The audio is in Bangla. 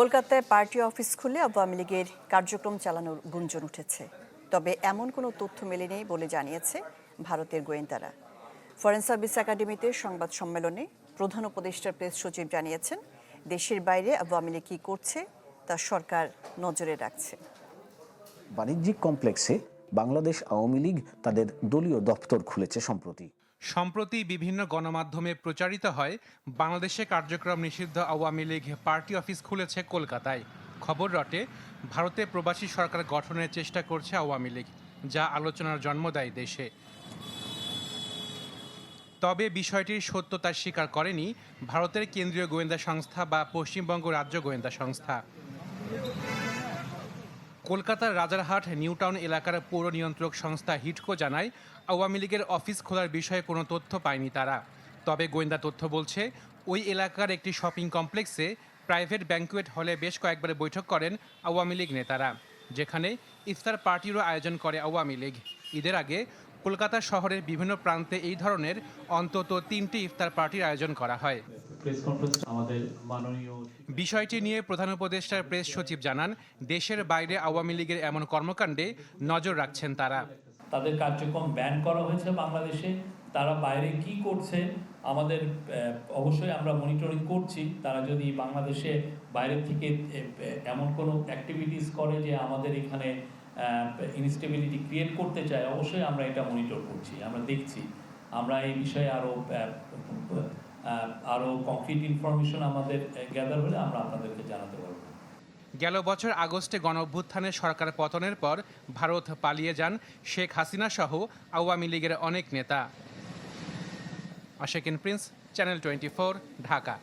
কলকাতায় পার্টি অফিস খুলে আওয়ামী লীগের কার্যক্রম চালানোর গুঞ্জন উঠেছে। তবে এমন কোনো তথ্য মেলেনি বলে জানিয়েছে ভারতের গোয়েন্দারা। ফরেন সার্ভিস একাডেমিতে সংবাদ সম্মেলনে প্রধান উপদেষ্টার প্রেস সচিব জানিয়েছেন, দেশের বাইরে আওয়ামী লীগ কী করছে তা সরকার নজরে রাখছে। বাণিজ্যিক কমপ্লেক্সে বাংলাদেশ আওয়ামী লীগ তাদের দলীয় দপ্তর খুলেছে সম্প্রতি। সম্প্রতি বিভিন্ন গণমাধ্যমে প্রচারিত হয়, বাংলাদেশে কার্যক্রম নিষিদ্ধ আওয়ামী লীগ পার্টি অফিস খুলেছে কলকাতায়। খবর রটে, ভারতে প্রবাসী সরকার গঠনের চেষ্টা করছে আওয়ামী লীগ, যা আলোচনার জন্ম দেয় দেশে। তবে বিষয়টির সত্যতা স্বীকার করেনি ভারতের কেন্দ্রীয় গোয়েন্দা সংস্থা বা পশ্চিমবঙ্গ রাজ্য গোয়েন্দা সংস্থা। কলকাতার রাজারহাট, নিউটাউন এলাকার পৌর নিয়ন্ত্রক সংস্থা হিটকো জানায়, আওয়ামী লীগের অফিস খোলার বিষয়ে কোনো তথ্য পায়নি তারা। তবে গোয়েন্দা তথ্য বলছে, ওই এলাকার একটি শপিং কমপ্লেক্সে প্রাইভেট ব্যাঙ্কুয়েট হলে বেশ কয়েকবার বৈঠক করেন আওয়ামী লীগ নেতারা, যেখানে ইফতার পার্টিরও আয়োজন করে আওয়ামী লীগ। ঈদের আগে কলকাতা শহরের বিভিন্ন প্রান্তে এই ধরনের অন্তত তিনটি ইফতার পার্টির আয়োজন করা হয়। প্রেস কনফারেন্স আমাদের মাননীয় বিষয়টি নিয়ে প্রধান উপদেষ্টার প্রেস সচিব জানান দেশের বাইরে আওয়ামী লীগের এমন কর্মকাণ্ডে নজর রাখছেন তারা। তাদের কার্যক্রম ব্যান করা হয়েছে বাংলাদেশে তারা বাইরে কি করছে আমাদের আহ, অবশ্যই আমরা মনিটরিং করছি। তারা যদি বাংলাদেশে বাইরে থেকে এমন কোনো অ্যাক্টিভিটিস করে যে আমাদের এখানে ইনস্টেবিলিটি ক্রিয়েট করতে চায় অবশ্যই আমরা এটা মনিটর করছি আমরা দেখছি। আমরা এই বিষয়ে আরও আরও কংক্রিট ইনফরমেশন আমাদের গ্যাদার হলে আমরা আপনাদেরকে জানাতে পারব। গেল বছর আগস্টে গণ অভ্যুত্থানে সরকার পতনের পর ভারত পালিয়ে যান শেখ হাসিনা সহ আওয়ামী লীগের অনেক নেতা। Ashekin Prince, channel twenty Dhaka.